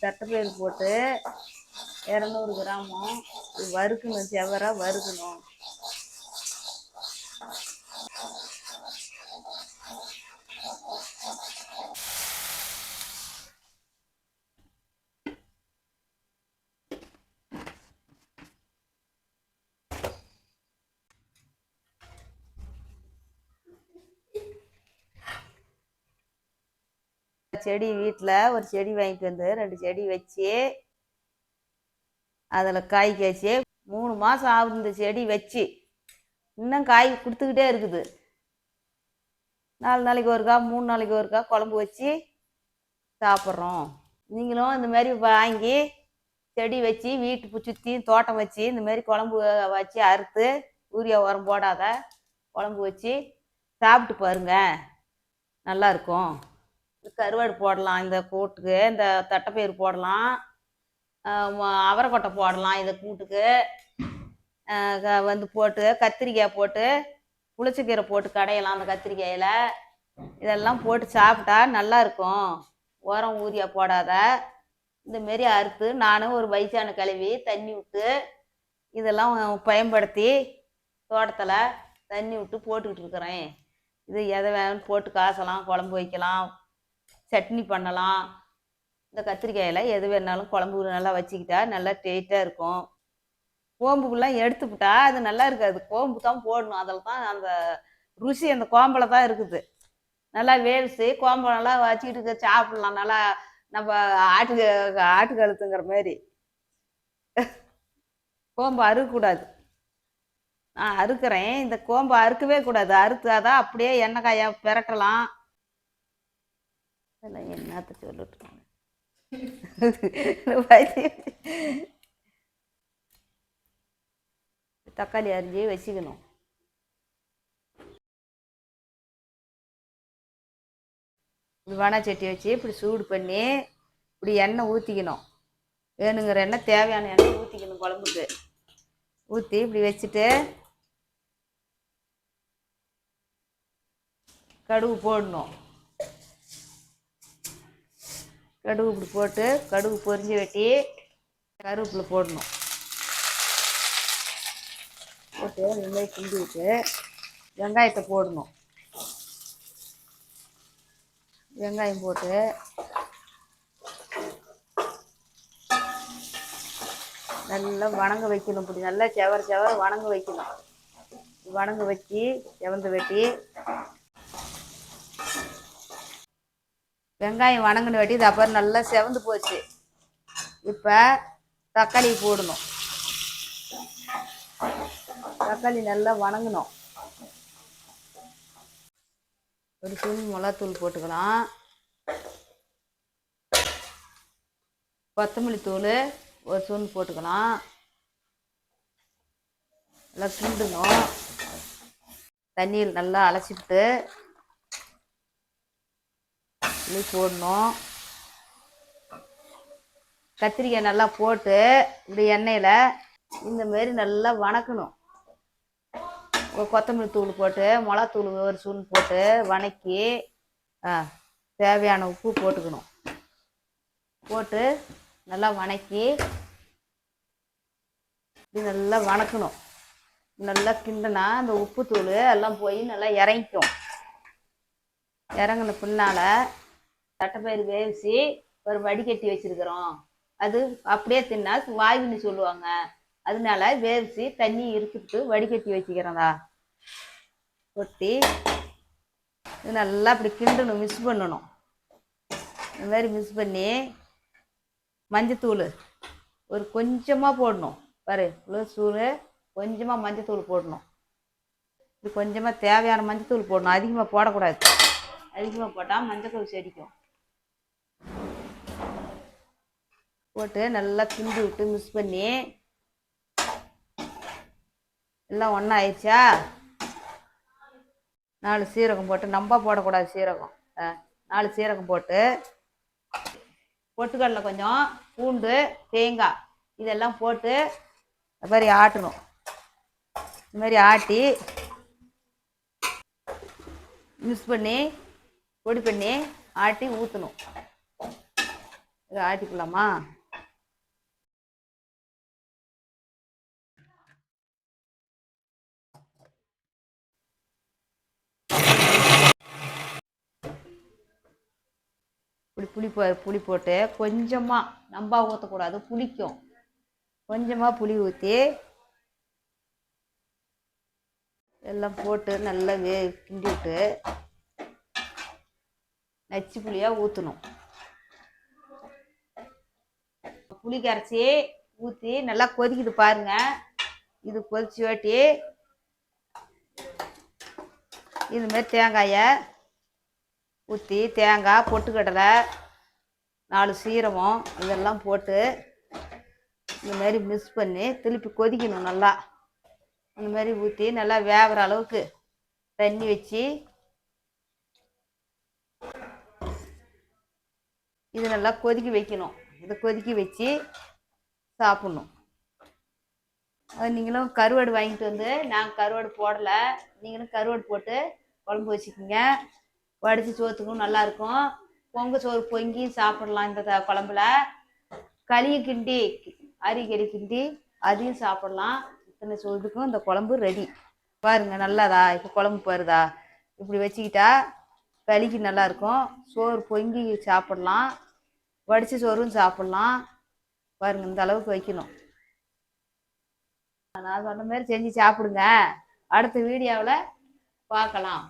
தட்டைப்பயிறு போட்டு இரநூறு கிராமும் வறுக்கணும் செவராக வறுக்கணும். செடி வீட்டில் ஒரு செடி வாங்கிட்டு வந்து ரெண்டு செடி வச்சு அதில் காய் காய்ச்சி மூணு மாதம் ஆகுது இந்த செடி வச்சு. இன்னும் காய் கொடுத்துக்கிட்டே இருக்குது. நாலு நாளைக்கு ஒருக்கா மூணு நாளைக்கு ஒருக்கா குழம்பு வச்சு சாப்பிட்றோம். நீங்களும் இந்த மாதிரி வாங்கி செடி வச்சு வீட்டு சுற்றி தோட்டம் வச்சு இந்த மாதிரி குழம்பு வச்சு அறுத்து யூரியா உரம் போடாத குழம்பு வச்சு சாப்பிட்டு பாருங்க. நல்லாயிருக்கும் கருவாடு போடலாம் இந்த கூட்டுக்கு இந்த தட்டைப்பயிறு போடலாம் அவரைக்கொட்டை போடலாம் இந்த கூட்டுக்கு வந்து போட்டு கத்திரிக்காய் போட்டு புளிச்சக்கீரை போட்டு கடையலாம் அந்த கத்திரிக்காயில். இதெல்லாம் போட்டு சாப்பிட்டா நல்லா இருக்கும். உரம் ஊரியா போடாத. இந்த மாரி அறுத்து நானும் ஒரு வயசான கழுவி தண்ணி விட்டு இதெல்லாம் பயன்படுத்தி தோட்டத்தில் தண்ணி விட்டு போட்டுக்கிட்டு இருக்கிறேன். இது எதை வேணும் போட்டு காசலாம் குழம்பு வைக்கலாம். சட்னி பண்ணலாம். இந்த கத்திரிக்காயில் எது வேணாலும் குழம்பு நல்லா வச்சுக்கிட்டா நல்லா டேஸ்ட்டாக இருக்கும். கோம்புக்குலாம் எடுத்துவிட்டா அது நல்லா இருக்காது. கோம்பு தான் போடணும். அதில் தான் அந்த ருசி அந்த கோம்பில் தான் இருக்குது. நல்லா வேவிச்சு கோம்பை நல்லா வச்சுக்கிட்டு சாப்பிட்லாம். நல்லா நம்ம ஆட்டு ஆட்டு கழுத்துங்கிற மாதிரி. கோம்பு அறுக்கக்கூடாது. நான் அறுக்கிறேன். இந்த கோம்பை அறுக்கவே கூடாது. அறுத்தாதான் அப்படியே எண்ணெய் காயா பிரட்டலாம். அதெல்லாம் என்னத்த சொல்லிட்டுருக்காங்க தக்காளி அரிஞ்சு வச்சுக்கணும். இப்படி வனச்சட்டி வச்சு இப்படி சூடு பண்ணி இப்படி எண்ணெய் ஊற்றிக்கணும் வேணுங்கிற எண்ணெய் தேவையான எண்ணெய் ஊற்றிக்கணும் குழம்புக்கு. ஊற்றி இப்படி வச்சுட்டு கடுகு போடணும். கடுகு இப்படி போட்டு கடுகு பொரிஞ்சு வெட்டி கருவேப்பிலை போடணும். போட்டு இந்த மாதிரி கிண்டி விட்டு வெங்காயத்தை போடணும். வெங்காயம் போட்டு நல்லா வணங்க வைக்கணும் இப்படி. நல்லா செவர செவர வணங்க வைக்கணும். வணங்க வச்சு செவந்து வெட்டி வெங்காயம் வணங்கின வெட்டி இது அப்புறம் நல்லா செவந்து போச்சு. இப்போ தக்காளி போடணும். தக்காளி நல்லா வணங்கணும். ஒரு ஸ்பூன் மிளகாத்தூள் போட்டுக்கலாம். கொத்தமல்லி தூள் ஒரு ஸ்பூன் போட்டுக்கலாம். நல்லா கிண்டணும் தண்ணியில் நல்லா அலசிட்டு புளி போடணும். கத்திரிக்காய் நல்லா போட்டு இப்படி எண்ணெயில் இந்த மாரி நல்லா வணக்கணும். கொத்தமல்லி தூள் போட்டு மிளகாத்தூள் ஒரு சூன் போட்டு வணக்கி ஆ, தேவையான உப்பு போட்டுக்கணும். போட்டு நல்லா வணக்கி இப்படி நல்லா வணக்கணும். நல்லா கிண்டுனா அந்த உப்புத்தூள் எல்லாம் போய் நல்லா இறங்கிக்கும். இறங்கின பின்னால் தட்டைப்பயிறு வேவிச்சு ஒரு வடிகட்டி வச்சிருக்கிறோம். அது அப்படியே தின்னா வாய்வுன்னு சொல்லுவாங்க. அதனால வேவிச்சு தண்ணி இருக்கிட்டு வடிகட்டி வச்சுக்கிறதா கொட்டி இது நல்லா அப்படி கிண்டணும் மிஸ் பண்ணணும். இந்த மாதிரி மிஸ் பண்ணி மஞ்சத்தூள் ஒரு கொஞ்சமாக போடணும். பாரு இவ்வளோ தூள் கொஞ்சமாக மஞ்சத்தூள் போடணும். இது கொஞ்சமாக தேவையான மஞ்சத்தூள் போடணும். அதிகமாக போடக்கூடாது. அதிகமாக போட்டால் மஞ்சத்தூள் செடிக்கும். போட்டு நல்லா கிண்டி விட்டு மிக்ஸ் பண்ணி எல்லாம் ஒன்றா ஆயிடுச்சா? நாலு சீரகம் போட்டு நம்ம போடக்கூடாது சீரகம். ஆ, நாலு சீரகம் போட்டு பொட்டுக்கடலை கொஞ்சம் பூண்டு தேங்காய் இதெல்லாம் போட்டு இந்த மாதிரி ஆட்டணும். இந்த மாதிரி ஆட்டி மிக்ஸ் பண்ணி பொடி பண்ணி ஆட்டி ஊற்றணும் இதை ஆட்டிக்கலாமா? இப்படி புளி போ புளி போட்டு கொஞ்சமாக நம்பா ஊற்றக்கூடாது புளிக்கும். கொஞ்சமாக புளி ஊற்றி எல்லாம் போட்டு நல்லா வே கிண்டி விட்டு நச்சு புளியாக ஊற்றணும் புளி கரைச்சி ஊற்றி நல்லா கொதிக்குது பாருங்க. இது கொதிச்சு வாட்டி இதுமாரி தேங்காயை ஊற்றி தேங்காய் பொட்டுக்கடலை நாலு சீரகம் இதெல்லாம் போட்டு இந்த மாதிரி மிக்ஸ் பண்ணி திருப்பி கொதிக்கணும் நல்லா. அந்த மாதிரி ஊற்றி நல்லா வேகிற அளவுக்கு தண்ணி வச்சு இது நல்லா கொதிக்க வைக்கணும். இதை கொதிக்க வச்சு சாப்பிட்ணும். அது நீங்களும் கருவாடு வாங்கிட்டு வந்து நாங்கள் கருவாடு போடலை. நீங்களும் கருவாடு போட்டு குழம்பு வச்சுக்கோங்க. வடித்து சோத்துக்கும் நல்லாயிருக்கும் பொங்க சோறு பொங்கி சாப்பிடலாம் இந்த குழம்புல. களியை கிண்டி அரிக்கறி கிண்டி அதையும் சாப்பிடலாம். இத்தனை சோறுக்கும் இந்த குழம்பு ரெடி பாருங்க நல்லாதா? இப்போ குழம்பு பாருதா? இப்படி வச்சுக்கிட்டா களிக்கு நல்லாயிருக்கும் சோறு பொங்கி சாப்பிடலாம். வடிச்ச சோறும் சாப்பிடலாம். பாருங்க இந்த அளவுக்கு வைக்கணும். நான் சொன்ன மாதிரி செஞ்சு சாப்பிடுங்க. அடுத்த வீடியோவில் பார்க்கலாம்